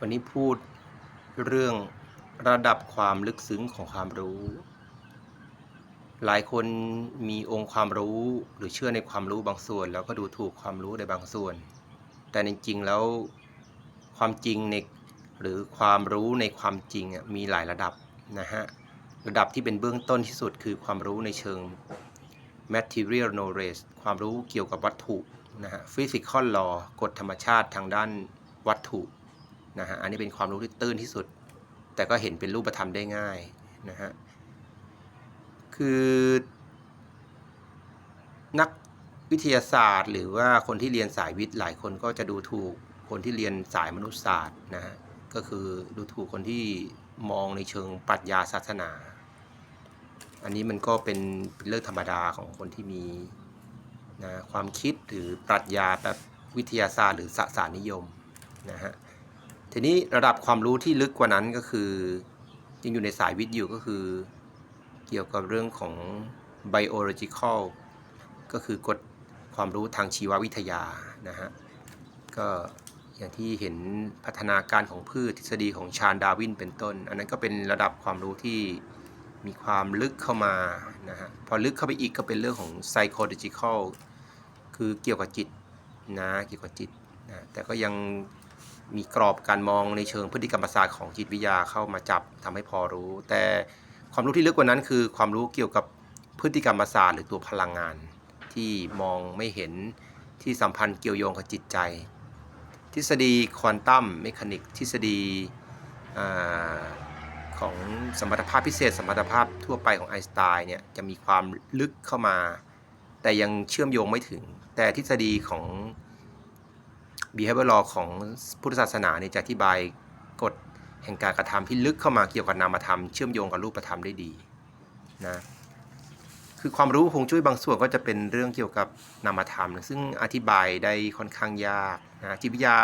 วันนี้พูดเรื่องระดับความลึกซึ้งของความรู้ หลายคนมีองค์ความรู้หรือเชื่อในความรู้บางส่วน แล้วก็ดูถูกความรู้ในบางส่วน แต่จริงๆแล้วความจริงในหรือความรู้ในความจริงมีหลายระดับนะฮะระดับที่เป็นเบื้องต้นที่สุดคือความรู้ในเชิง material knowledge ความรู้เกี่ยวกับวัตถุนะฮะ physical law กฎธรรมชาติทางด้านวัตถุ นะฮะอันนี้เป็นความรู้ที่ตื้นที่สุด แต่ก็เห็นเป็นรูปธรรมได้ง่ายนะฮะคือนักวิทยาศาสตร์ หรือว่าคนที่เรียนสายวิทย์หลายคนก็จะดูถูกคนที่เรียนสายมนุษยศาสตร์นะฮะก็คือดูถูกคนที่มองในเชิงปรัชญาศาสนา อันนี้มันก็เป็นเรื่องธรรมดาของคนที่มีนะความคิดหรือปรัชญาแบบวิทยาศาสตร์หรือสสารนิยมนะฮะ ทีนี้ระดับความรู้ที่ลึกกว่านั้นก็คือยังอยู่ในสายวิทย์อยู่ก็คือ เกี่ยวกับเรื่องของ biological ก็คือกฎความรู้ทางชีววิทยานะฮะก็อย่างที่เห็นพัฒนาการของพืชทฤษฎีของชาญดาวินเป็นต้น อันนั้นก็เป็นระดับความรู้ที่มีความลึกเข้ามานะฮะพอลึกเข้าไปอีกก็เป็นเรื่องของ psychological คือเกี่ยวกับจิตนะเกี่ยวกับจิตนะแต่ก็ยัง มีกรอบการมองในเชิงพฤติกรรมศาสตร์ของจิตวิทยาเข้ามาจับทำให้พอรู้ แต่ความรู้ที่ลึกกว่านั้นคือความรู้เกี่ยวกับพฤติกรรมศาสตร์หรือตัวพลังงาน ที่มองไม่เห็นที่สัมพันธ์เกี่ยวโยงกับจิตใจ ทฤษฎีควอนตัมเมคานิกทฤษฎีของสมรรถภาพพิเศษ สมรรถภาพทั่วไปของไอน์สไตน์เนี่ยจะมีความลึกเข้ามา แต่ยังเชื่อมโยงไม่ถึง แต่ทฤษฎีของ behavior law ของพุทธศาสนาเนี่ยจะอธิบายกฎแห่งการกระทำที่ลึกเข้ามาเกี่ยวกับนามธรรมเชื่อมโยงกับรูปธรรมได้ดีนะคือความรู้คงจุ้ยบางส่วนก็จะเป็นเรื่องเกี่ยวกับนามธรรม ซึ่งอธิบายได้ค่อนข้างยากนะจิตวิทยา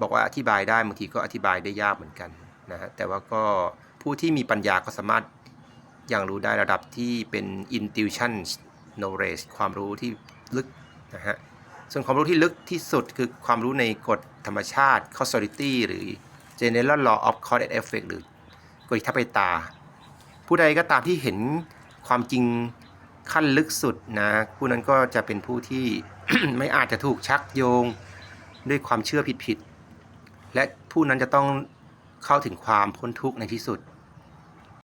บอกว่าอธิบายได้บางทีก็อธิบายได้ยากเหมือนกันนะฮะแต่ว่าก็ผู้ที่มีปัญญาก็สามารถยังรู้ได้ระดับที่เป็น intuition knowledge ความรู้ที่ลึกนะฮะ ส่วนความรู้ที่ลึกที่สุดคือความรู้ในกฎธรรมชาติ causality หรือ general law of cause and effect หรือกฎอิทธิปตยผู้ใดก็ตามที่เห็นความจริงขั้นลึกสุดนะผู้นั้นก็จะเป็นผู้ที่ไม่อาจจะถูกชักโยงด้วยความเชื่อผิดๆและผู้นั้นจะต้องเข้าถึงความพ้นทุกข์ในที่สุด